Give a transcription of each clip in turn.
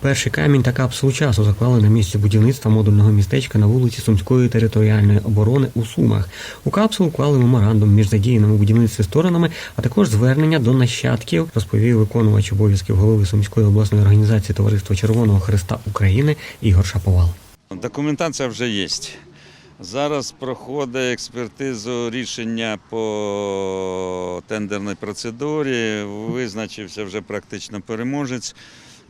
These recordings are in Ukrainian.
Перший камінь та капсулу часу заклали на місці будівництва модульного містечка на вулиці Сумської територіальної оборони у Сумах. У капсулу вклали меморандум між задіяними будівництві сторонами, а також звернення до нащадків, розповів виконувач обов'язків голови Сумської обласної організації Товариства Червоного Христа України Ігор Шаповал. Документація вже є. Зараз проходить експертизу рішення по тендерній процедурі. Визначився вже практично переможець.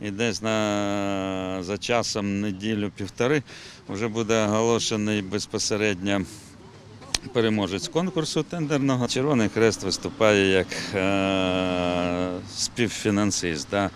І десь на, за часом неділю-півтори вже буде оголошений безпосередньо переможець конкурсу тендерного. Червоний Хрест виступає як е, співфінансист. Да.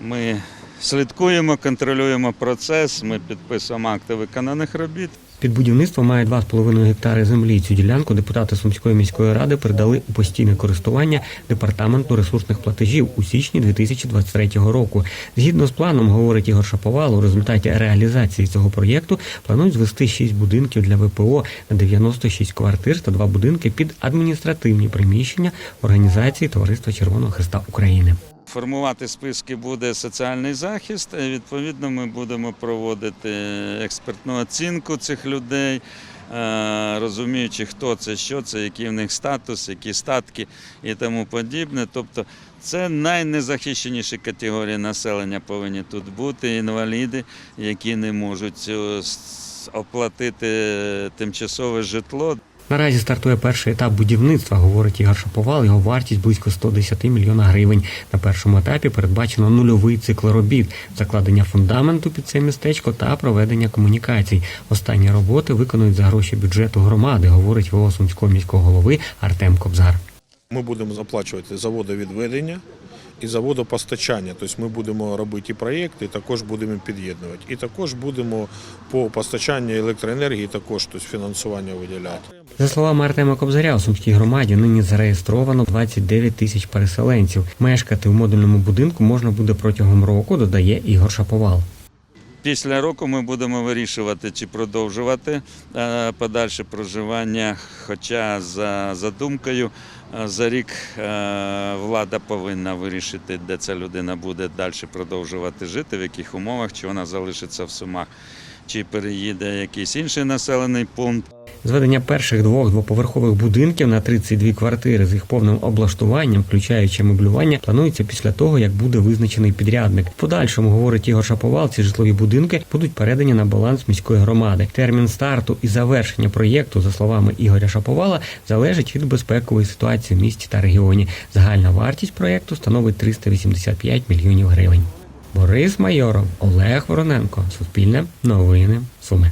Ми слідкуємо, контролюємо процес, ми підписуємо акти виконаних робіт. Під будівництво має 2,5 гектари землі. Цю ділянку депутати Сумської міської ради передали у постійне користування департаменту ресурсних платежів у січні 2023 року. Згідно з планом, говорить Ігор Шаповал, у результаті реалізації цього проєкту планують звести 6 будинків для ВПО на 96 квартир та 2 будинки під адміністративні приміщення організації Товариства Червоного Христа України. Формувати списки буде соціальний захист. і, Відповідно, ми будемо проводити експертну оцінку цих людей, е, розуміючи, хто це, що це, який в них статус, які статки і тому подібне. Тобто це найнезахищеніші категорії населення повинні тут бути. Інваліди, які не можуть е, оплатити тимчасове житло. Наразі стартує перший етап будівництва, говорить Ігор Шаповал. Його вартість близько 110 мільйона гривень. На першому етапі передбачено нульовий цикл робіт, закладення фундаменту під це містечко та проведення комунікацій. Останні роботи виконують за гроші бюджету громади, говорить ВО Сумського міського голови Артем Кобзар. Ми будемо оплачувати заводовідведення і заводопостачання. Тобто ми будемо робити і проєкти, і також будемо під'єднувати. І також будемо по постачанню електроенергії також тобто фінансування виділяти. За словами Артема Кобзаря, у Сумській громаді нині зареєстровано 29 тисяч переселенців. Мешкати в модульному будинку можна буде протягом року, додає Ігор Шаповал. Після року ми будемо вирішувати, чи продовжувати е, подальше проживання. Хоча за задумкою е, за рік е, влада повинна вирішити, де ця людина буде далі продовжувати жити, в яких умовах, чи вона залишиться в Сумах, чи переїде якийсь інший населений пункт. Зведення перших двох двоповерхових будинків на 32 квартири з їх повним облаштуванням, включаючи меблювання, планується після того, як буде визначений підрядник. В подальшому, говорить Ігор Шаповал, ці житлові будинки будуть передані на баланс міської громади. Термін старту і завершення проєкту, за словами Ігоря Шаповала, залежить від безпекової ситуації в місті та регіоні. Загальна вартість проєкту становить 385 мільйонів гривень. Борис Майоров, Олег Вороненко, Суспільне, Новини, Суми.